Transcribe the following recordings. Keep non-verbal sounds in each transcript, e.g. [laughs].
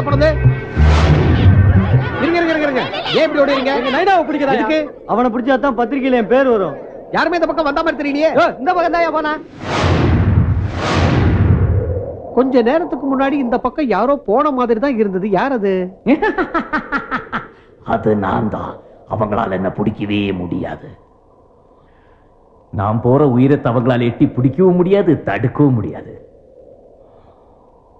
எங்கயா போனது இருங்க இருங்க இருங்க. ஏன் இப்படி ஓடுறீங்க நைனாவை பிடிக்கிறா எதுக்கு? அவனை பிடிச்சா தான் பத்திரிக்கையில என் பேர் வரும். யாருமே இந்த பக்கம் வந்த மாதிரி தெரியலையே. இந்த பக்கம் தான் போனா? கொஞ்ச நேரத்துக்கு முன்னாடி இந்த பக்கம் யாரோ போன மாதிரி தான் இருந்தது. யார் அது? [laughs] அது நான் தான். அவங்களால என்ன பிடிக்கவே முடியாது. நான் போற உயிரத்தை அவங்களால எட்டி பிடிக்கவும் முடியாது தடுக்கவும் முடியாது.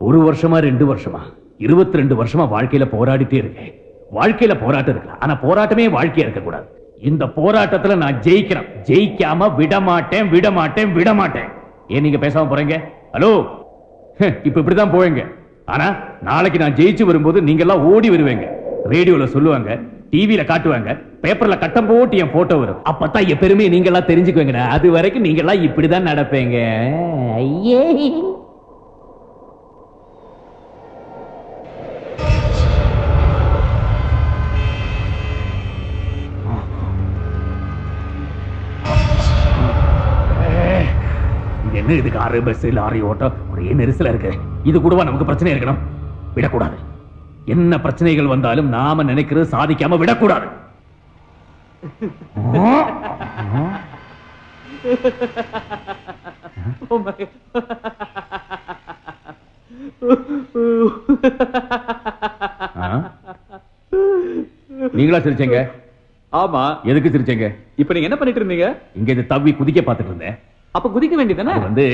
ஒரு வருஷமா ரெண்டு வருஷமா? இருபத்தி ரெண்டு வருஷமா வாழ்க்கையில போராடிட்டே இருக்கேன். வாழ்க்கையில போராட்டம் இருக்கலாம் ஆனா போராட்டமே வாழ்க்கையா இருக்கக்கூடாது. இந்த போராட்டத்துல நான் ஜெயிக்கிறேன் ஜெயிக்காம விட மாட்டேன் விட மாட்டேன் விட மாட்டேன் ஏன் நீங்க பேசாம போறீங்க? ஹலோ? இப்ப இப்படிதான் போவீங்க. ஆனா நாளைக்கு நான் ஜெயிச்சு வரும்போது நீங்க எல்லாம் ஓடி வருவீங்க. ரேடியோல சொல்லுவாங்க டிவியில காட்டுவாங்க பேப்பர்ல கட்டம் போட்டு என் போட்டோ வரும். அப்பதான் என் பெருமையை நீங்க எல்லாம் தெரிஞ்சுக்குவீங்க அது வரைக்கும் நீங்க எல்லாம் இப்படிதான் நடப்பீங்க. ஐயே என்ன இது காரு பஸ் லாரி ஓட்டம்? ஒரே நெரிசலா இருக்கு. இது கூடவா நமக்கு பிரச்சனை இருக்கணும்? விடக்கூடாது. என்ன பிரச்சனைகள் வந்தாலும் நாம நினைக்கிறது சாதிக்காம விடக்கூடாது. ஆ? நீங்களா சிரிச்சீங்க? ஆமா. எதுக்கு சிரிச்சீங்க? இப்ப நீங்க என்ன பண்ணிட்டு இருந்தீங்க? இங்க இது தவ்வி குதிக்க பார்த்துட்டு இருந்தேன். அப்ப குதிக்க வேண்டியதானே வந்து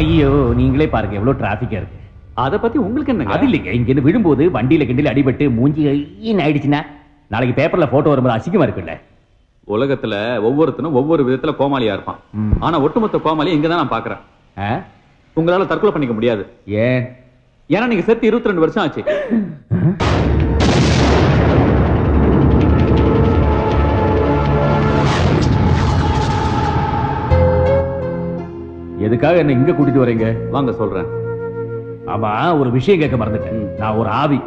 ஐயோ நீங்களே பாருங்க எவ்வளவு டிராபிக்கா இருக்கு. அத பத்தி உங்களுக்கு என்னங்க? அது இல்லைங்க இங்க இருந்து விழும்போது வண்டியில கிண்டில அடிபட்டு மூஞ்சி ஐயின்னு ஆயிடுச்சுன்னா நாளைக்கு பேப்பர்ல போட்டோ வரும்போது அசிங்கமா இருக்குல்ல உலகத்துல ஒவ்வொருத்தனும் ஒவ்வொரு விதத்துல கோமாளியா இருப்பான். ஆனா ஒட்டுமொத்த கோமாளி இங்க தான் நான் பாக்குறேன். ஆ? உங்களால தற்கொலை பண்ணிக்க முடியாது. ஏன்? ஏன்னா நீங்க செத்து இருபத்தி ரெண்டு வருஷம் ஆச்சு. எதுக்காக என்ன இங்க கூட்டிட்டு வரீங்க? வாங்க சொல்றேன். ஆமா ஒரு விஷயம் கேட்க மறந்துட்டேன். நான் ஒரு ஆவி.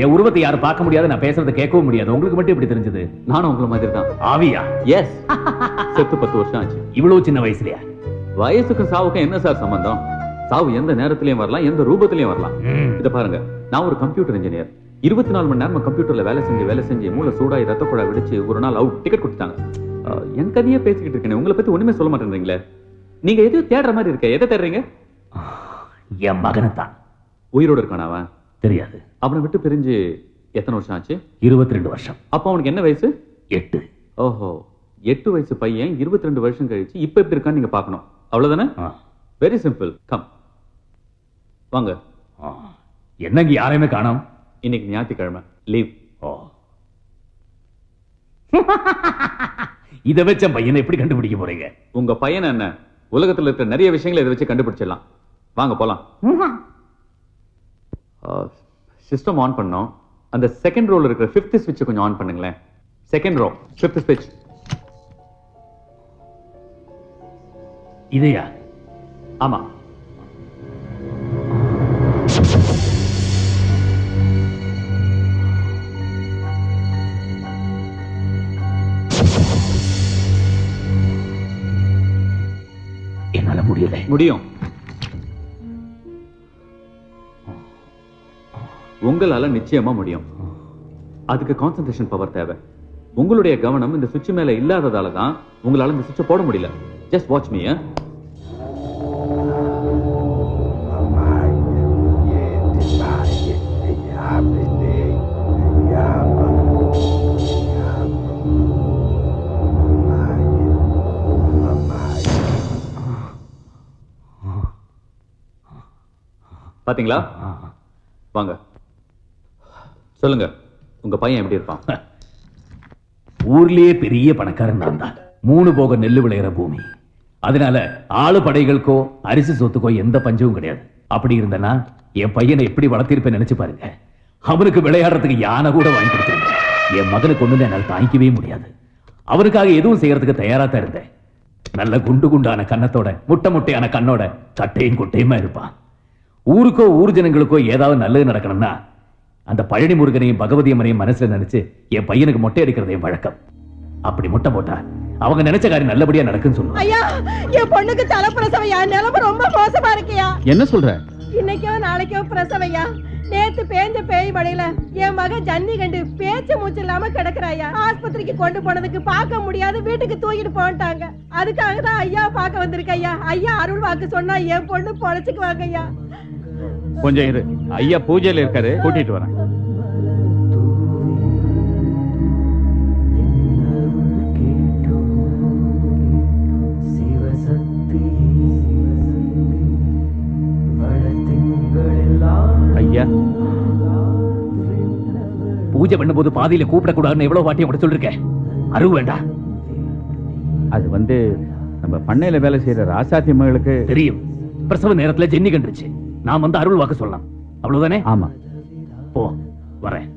என் உருவத்தை யாரும் பார்க்க முடியாது நான் பேசுறதை கேட்கவும் முடியாது. உங்களுக்கு மட்டும் எப்படி தெரிஞ்சது? நானும் உங்களை மாதிரி தான் ஆவியா? எஸ் [laughs] செத்து பத்து வருஷம் ஆச்சு. இவ்வளவு சின்ன வயசுலயா? வயசுக்கும் சாவுக்கும் என்ன சார் சம்பந்தம்? சாவு எந்த நேரத்திலயும் வரலாம் எந்த ரூபத்திலயும் வரலாம். இத பாருங்க நான் ஒரு கம்ப்யூட்டர் இன்ஜினியர் இருபத்தி நாலு மணி நேரம் கம்ப்யூட்டர்ல வேலை செஞ்சு வேலை செஞ்சு மூளை சூடாய் ரத்த குழா வெடிச்சு ஒரு நாள் அவுட் டிக்கெட் கொடுத்தாங்க என் கதையே பேசிக்கிட்டு இருக்கேன் உங்களை பத்தி ஒண்ணுமே சொல்ல மாட்டேன்றீங்களே? நீங்க எதையும் தேடுற மாதிரி இருக்க. எதை தேடுறீங்க? என் மகனைத்தான். உயிரோட இருக்கான அவன் தெரியாது. அவனை விட்டு பிரிஞ்சு எத்தனை வருஷம் ஆச்சு? இருபத்தி ரெண்டு வருஷம். அப்ப அவனுக்கு என்ன வயசு? எட்டு. ஓஹோ. எட்டு வயசு பையன் இருபத்தி ரெண்டு வருஷம் கழிச்சு இப்ப எப்படி இருக்கான்னு நீங்க பார்க்கணும். அவ்வளவுதானே. வெரி சிம்பிள் கம் வாங்க. என்னங்க யாரையுமே காணோம்? இன்னைக்கு ஞாயிற்றுக்கிழமை. லீவ் ஓ. [laughs] இத வச்ச பையனை எப்படி கண்டுபிடிக்க போறீங்க? உங்க பையன் என்ன? உலகத்துல இருக்கிற நிறைய விஷயங்களை இதை வச்சு கண்டுபிடிச்சிடலாம். வாங்க போலாம். சிஸ்டம் ஆன் பண்ணோம். அந்த செகண்ட் ரோல இருக்கிற ஃபிஃப்த் ஸ்விட்ச் கொஞ்சம் ஆன் பண்ணுங்களேன். செகண்ட் ரோ ஃபிஃப்த் ஸ்விட்ச் இதையா? ஆமா. முடியல. முடியும். உங்களால நிச்சயமா முடியும். அதுக்கு கான்சென்ட்ரேஷன் பவர் தேவை. உங்களுடைய கவனம் இந்த சுவிட்ச் மேல இல்லாததால தான் உங்களால இந்த சுவிட்சை போட முடியல. ஜஸ்ட் வாட்ச் மீ பாத்தீங்களா? வாங்க. சொல்லுங்க. உங்க பையன் எப்படி இருப்பான்? [laughs] ஊர்லயே பெரிய பணக்காரன் நான் தான். மூணு போக நெல்லு விளையிற பூமி. அதனால ஆளு படைகளுக்கோ அரிசி சொத்துக்கோ எந்த பஞ்சமும் கிடையாது. அப்படி இருந்தனா என் பையனை எப்படி வளர்த்திருப்பேன் நினைச்சு பாருங்க. அவனுக்கு விளையாடுறதுக்கு யானை கூட வாங்கி கொடுத்துருந்தேன். என் மகனுக்கு ஒண்ணு என்னால் தாங்கிக்கவே முடியாது. அவனுக்காக எதுவும் செய்யறதுக்கு தயாரா தான் இருந்தேன். நல்ல குண்டு குண்டான கன்னத்தோட முட்டை முட்டையான கண்ணோட சட்டையும் குட்டையுமா இருப்பான். ஊருக்கோ ஊர் ஜனங்களுக்கோ ஏதாவது நல்லது நடக்கணும்னா அந்த பழனி முருகனையும் பகவதி அம்மனையும் மனசுல நினைச்சு என் பையனுக்கு மொட்டை அடிக்கிறது என் வழக்கம். அப்படி முட்டை போட்டா அவங்க நினைச்ச காரியம் நல்லபடியா நடக்குன்னு சொல்லுவாங்க. ஐயா என் பொண்ணுக்கு தலை பிரசவையா நிலைமை ரொம்ப மோசமா இருக்கியா? என்ன சொல்ற? இன்னைக்கோ நாளைக்கோ பிரசவையா நேத்து பேஞ்ச பேய் மழையில என் மகன் ஜன்னி கண்டு பேச்சு மூச்சு இல்லாம கிடக்குறாயா ஆஸ்பத்திரிக்கு கொண்டு போனதுக்கு பார்க்க முடியாது வீட்டுக்கு தூக்கிட்டு போன்ட்டாங்க. அதுக்காக தான் ஐயா பார்க்க வந்திருக்க ஐயா. ஐயா அருள் வாக்கு சொன்னா என் பொண்ணு பொழைச்சுக்குவாங்க ஐயா. கொஞ்சம் இரு. ஐயா பூஜையில இருக்காரு. கூட்டிட்டு வரேன். ஐயா பூஜை பண்ணும்போது பாதியில கூப்பிடக்கூடாதுன்னு எவ்வளவு வாட்டி சொல்லிருக்கேன். அருள் வேண்டாம் அது வந்து நம்ம பண்ணையில வேலை செய்யற ராசாத்தி மகளுக்கு தெரியும். பிரசவ நேரத்துல ஜென்னி கண்டுச்சு நான் வந்து அருள் வாக்கு சொல்லலாம். அவ்வளவுதானே? ஆமா. போ வரேன்.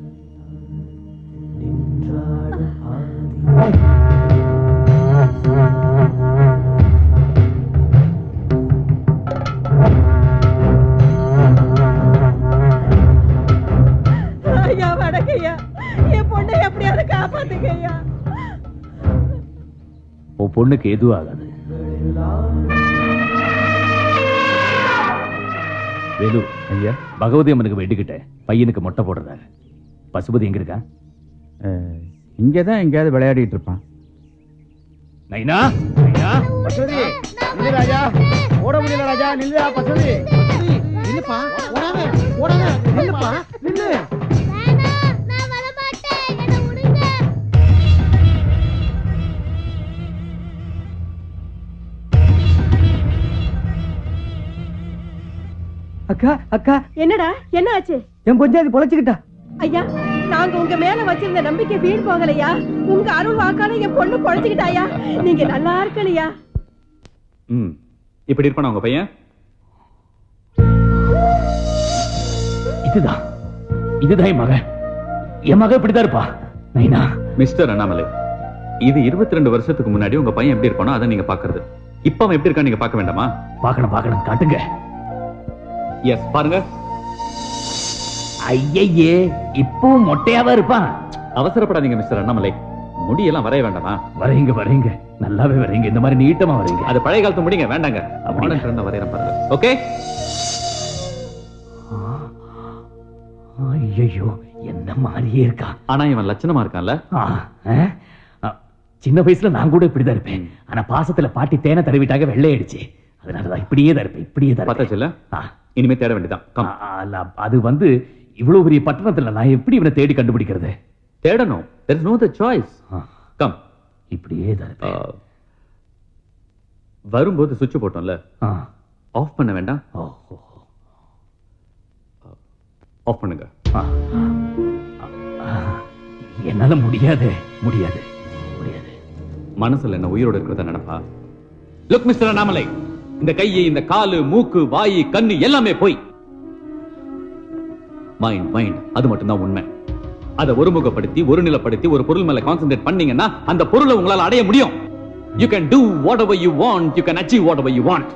பொண்ணுக்கு எதுவும் ஆகாது. வேலு ஐயா? பகவதி அம்மனுக்கு வேண்டிக்கிட்டேன். பையனுக்கு மொட்டை போடுறதாக பசுபதி எங்க இருக்கா? அஹ், இங்கதான் எங்கேயாவது விளையாடிட்டு இருப்பான். நைனா? நைனா? பசுதி நில்லு ராஜா. ஓட முடியல ராஜா நில்லுடா பசுதி நில்லுப்பா. ஓடாம ஓடாம நில்லுப்பா. நில்லு. அக்கா அக்கா. என்னடா? என்ன ஆச்சு என் பொஞ்சாதி பொழைச்சுக்கிட்டா. ஐயா நாங்க உங்க மேல வச்சிருந்த நம்பிக்கை வீண் போகலையா? உங்க அருள் வாக்கால என் பொண்ணு பொழைச்சுக்கிட்டாயா? நீங்க நல்லா இருக்கலையா? ம். இப்படி இருப்பானா உங்க பையன். இதுதான். இதுதான் என் மகன். என் மகன் இப்படிதான் இருப்பா. நைனா. மிஸ்டர் அண்ணாமலை இது இருபத்தி ரெண்டு வருஷத்துக்கு முன்னாடி உங்க பையன் எப்படி இருப்பானோ அதை நீங்க பாக்குறது இப்ப அவன் எப்படி இருக்கான்னு நீங்க பார்க்க வேண்டாமா? பார்க்கணும் பார்க்கணும். காட்டுங்க. எஸ் பாருங்க. ஐயையே இப்பவும் மொட்டையாவா இருப்பான். அவசரப்படாதீங்க மிஸ்டர் அண்ணாமலை. முடியெல்லாம் வரைய வேண்டாமா? வரீங்க வரீங்க நல்லாவே வரீங்க இந்த மாதிரி நீட்டமா வரீங்க அது பழைய காலத்து முடிங்க வேண்டாங்க? மாடர்ன் ட்ரெண்ட வரையறேன் பாருங்க. ஓகே ஐயோ என்ன மாதிரியே இருக்கா? ஆனா இவன் லட்சணமா இருக்கான்ல. சின்ன வயசுல நான் கூட இப்படிதான் இருப்பேன். ஆனா பாசத்துல பாட்டி தேனை தடவிட்டாக வெள்ளையடிச்சு அதனாலதான் இப்படியே தான் இருப்பேன் இப்படியே தான் இருப்பேன். பார்த்தாச்சுல்ல ஆ, இனிமே தேட வேண்டியதான் அது வந்து இவ்வளவு பெரிய பட்டணத்துல நான் எப்படி இவனை தேடி கண்டுபிடிக்கிறது? தேடணும். There is no other choice. ஆ, கம் இப்படியே தான் இருப்பேன். வரும்போது சுவிட்ச் போட்டோம்ல? ஆஃப் பண்ண வேண்டாம். ஆஃப் பண்ணுங்க. என்னால முடியாது. முடியாது. முடியாது. மனசுல என்ன உயிரோட இருக்கிறத நினைப்பா? லுக் மிஸ்டர் அண்ணாமலை இந்த கையை இந்த காலு மூக்கு வாய் கண்ணு எல்லாமே போய். மைண்ட் மைண்ட் அது மட்டும்தான் உண்மை. அதை ஒருமுகப்படுத்தி ஒருநிலைப்படுத்தி ஒரு பொருள் மேல கான்சென்ட்ரேட் பண்ணீங்கன்னா அந்த பொருளை உங்களால் அடைய முடியும். You can do whatever you want you can achieve whatever you want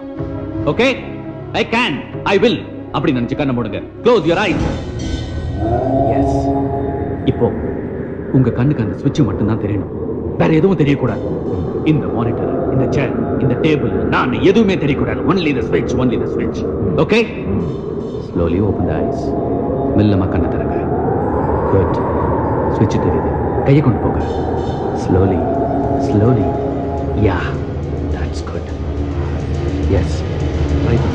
okay I can I will அப்படி நினைச்சு கண்ண மூடுங்க. க்ளோஸ் யுவர் ஐஸ் எஸ் இப்போ உங்க கண்ணுக்கு அந்த சுவிட்ச் மட்டும்தான் தெரியணும். வேற எதுவும் தெரியக்கூடாது. இந்த மானிட்டர் இந்த சேர் இந்த டேபிள் நான் எதுவுமே தெரியக்கூடாது. ஒன்லி த ஸ்விட்ச் ஒன்லி த ஸ்விட்ச் okay slowly open the ice மெல்லமா கண்ணை திறங்க. குட் ஸ்விட்ச் தெரியுது. கையை கொண்டு போங்க. Slowly slowly yeah that's good yes right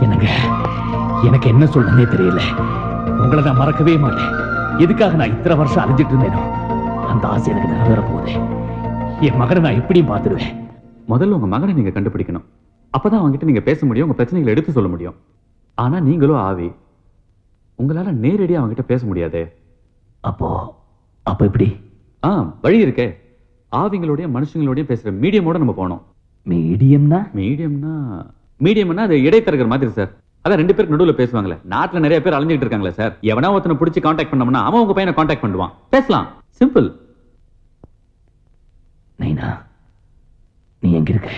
என்னங்க? எனக்கு என்ன சொல்லனே தெரியல. உங்களை நான் மறக்கவே மாட்டேன். எதுக்காக நான் இத்தனை வருஷம் அலைஞ்சிட்டு இருந்தேனோ? அந்த ஆசை எனக்கு நிறைவேற போகுது. என் மகனை நான் எப்படியும் பார்த்துடுவேன். முதல்ல உங்க மகனை நீங்க கண்டுபிடிக்கணும். அப்பதான் அவங்ககிட்ட நீங்க பேச முடியும் உங்க பிரச்சனைகளை எடுத்து சொல்ல முடியும். ஆனா நீங்களும் ஆவி. உங்களால நேரடியா அவங்ககிட்ட பேச முடியாதே. அப்போ அப்போ எப்படி? ஆ வழி இருக்கே. ஆவிங்களோடய மனுஷங்களோடய பேசுற மீடியமோட நம்ம போனோம். மீடியம்னா? மீடியம்னா மீடியம்னா அது இடைத்தரகர் மாதிரி சார். அதான் ரெண்டு பேருக்கு நடுவுல பேசுவாங்களே நாட்டுல நிறைய பேர் அலைஞ்சிட்டு இருக்காங்களே சார். எவனா ஒருத்தனை பிடிச்சி காண்டாக்ட் பண்ணோம்னா அவன் உங்க பையனை காண்டாக்ட் பண்ணுவான். பேசலாம். சிம்பிள் நைனா நீ எங்க இருக்க?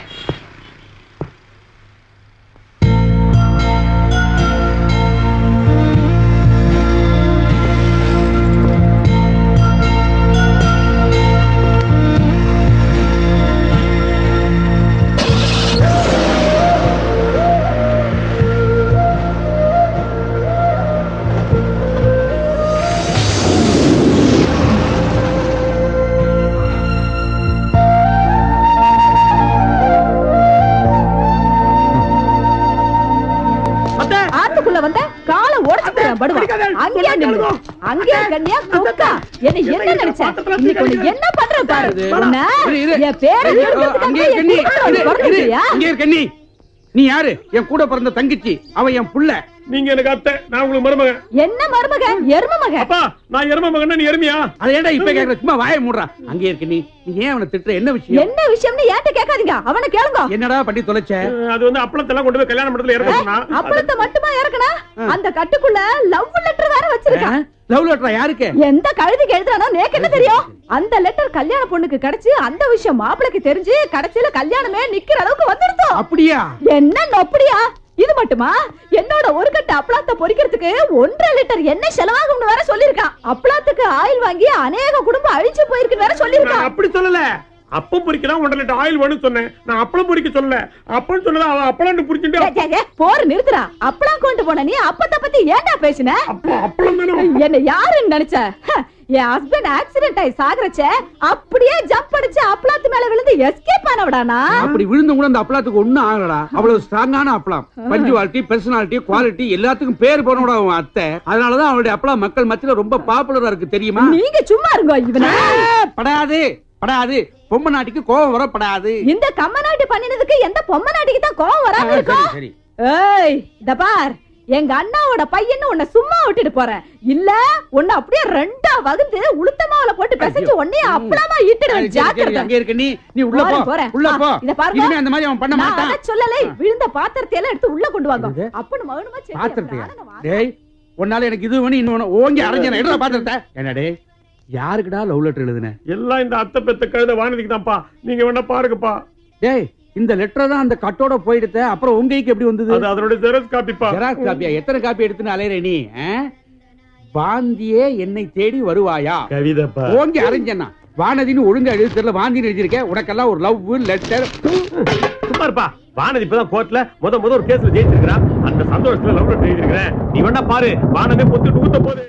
நில்லு. கண்ணியா கொக்கா. என்னை என்ன நினைச்ச? இன்னைக்கு உன்னை என்ன பண்றேன் பாரு. உன்னை என் பேரை அங்கே கண்ணி? இங்கே கண்ணி நீ யாரு என் கூட பிறந்த தங்கச்சி அவ என் புள்ள நீங்க எனக்கு அத்தை நான் உங்களுக்கு மருமகன். என்ன மருமக எரும மக அப்பா நான் எரும மகன் நீ எருமையா? அதை ஏன்டா இப்ப கேக்குற? சும்மா வாயை மூடுறா. அங்கே இருக்க நீ. நீ ஏன் அவனை திட்டுற? என்ன விஷயம்? என்ன விஷயம்னு ஏன்ட்ட கேட்காதீங்க. அவனை கேளுங்க. என்னடா பண்ணி தொலைச்ச? அது வந்து அப்பளத்தெல்லாம் கொண்டு போய் கல்யாண மண்டபத்துல இறக்க சொன்னா அப்பளத்தை மட்டுமா இறக்கனா? அந்த கட்டுக்குள்ள லவ் லெட்டர் வேற வச்சிருக்கான் லவ் லெட்டரா யாருக்கு? எந்த கழுதிக்கு எழுதுறானோ நேக்கு என்ன தெரியும்? அந்த லெட்டர் கல்யாண பொண்ணுக்கு கிடைச்சு அந்த விஷயம் மாப்பிளைக்கு தெரிஞ்சு கடைசியில கல்யாணமே நிக்கிற அளவுக்கு வந்துடுத்தோம். அப்படியா? என்ன நொப்படியா? இது மட்டுமா? என்னோட ஒரு கட்டு அப்பளத்தை பொரிக்கிறதுக்கு ஒன்றரை லிட்டர் எண்ணெய் செலவாகும்னு வேற சொல்லிருக்கான் அப்பளத்துக்கு ஆயில் வாங்கி அநேக குடும்பம் அழிச்சு போயிருக்குன்னு வேற சொல்லிருக்கான் அப்படி சொல்லல. அப்பம் பொரிக்கலாம் ஒன்றரை லிட்டர் ஆயில் வேணும்னு சொன்னேன். நான் அப்பளம் பொரிக்க சொல்லல. அப்பன்னு சொன்னது அவன் அப்பளம் புரிச்சுட்டு போர் நிறுத்துறா அப்பளம் கொண்டு போன நீ அப்பத்த பத்தி ஏன்டா பேசின? அப்போ அப்பளம் தானே. என்ன யாருன்னு நினைச்ச? என் ஹஸ்பண்ட் ஆக்சிடென்ட் ஆகி சாகுறச்ச அப்படியே ஜம்ப் அடிச்சு அப்பளத்து மேல விழுந்து எஸ்கேப் ஆனவடானா? அப்படி விழுந்து கூட அந்த அப்பளாத்துக்கு ஒண்ணும் ஆகலடா. அவ்வளவு ஸ்ட்ராங்கான அப்பளம். பஞ்சுவாலிட்டி பர்சனாலிட்டி குவாலிட்டி எல்லாத்துக்கும் பேர் போனோட அவன் அத்தை. அதனாலதான் அவனுடைய அப்பளம் மக்கள் மத்தியில ரொம்ப பாப்புலரா இருக்கு தெரியுமா? நீங்க சும்மா இருங்க இவன. படாது படாது. பொம்மை நாட்டிக்கு கோபம் வரப்படாது. இந்த கம்மநாட்டி பண்ணினதுக்கு எந்த பொம்மை நாட்டிக்கு தான் கோவம் வராம இருக்கும் ஏய் இத பார். எங்க அண்ணாவோட பையன்னு உன்னை சும்மா விட்டுட்டு போறேன். இல்ல உன்னை அப்படியே ரெண்டா வகுந்து உளுத்த மாவுல போட்டு பிசைஞ்சு உன்னைய அப்பளமா ஈட்டுடுவேன் ஜாக்கிரதை. அங்க இருக்க நீ நீ உள்ள போ போறேன். உள்ள போ. இத பாருங்க. இனிமே அந்த மாதிரி அவன் பண்ண நான் மாட்டான். அதை சொல்லலை. விழுந்த பாத்திரத்தை எல்லாம் எடுத்து உள்ள கொண்டு வாங்க? அப்பனு பாத்திரத்தையா? அப்புறம் ஆனந்த டேய் உன்னால எனக்கு இது வேணும் இன்னொன்னு. ஓங்கி அரைஞ்சன. எடுறா பாத்திரத்தை? என்ன டேய் யாருக்குடா லவ் லெட்டர் எழுதுன? எல்லாம் இந்த அத்தை பெத்த கழுத வானதிக்கு தான்ப்பா நீங்க வேணா பாருங்கப்பா. டேய் இந்த லெட்டர் தான் அந்த கட்டோட போயிடுத்த. அப்புறம் உங்க கைக்கு எப்படி வந்தது? அது அதனுடைய ஜெராக்ஸ் காப்பிப்பா ஜெராக்ஸ் காப்பியா எத்தனை காப்பி எடுத்துன்னு அலையற நீ? வாந்தியே என்னை தேடி வருவாயா? கவிதைப்பா. ஓங்கி அரைஞ்சனா வானதின்னு ஒழுங்கா எழுதி தெரியல வாந்தின்னு எழுதியிருக்கேன். உனக்கெல்லாம் ஒரு லவ் லெட்டர் சும்மா இருப்பா. வானதி இப்பதான் கோர்ட்ல முத முத ஒரு கேஸ்ல ஜெயிச்சிருக்கிறான் அந்த சந்தோஷத்துல லவ் லெட்டர் எழுதிருக்கிறேன் நீ வேணா பாரு வானமே பொத்துட்டு ஊத்த போகுது.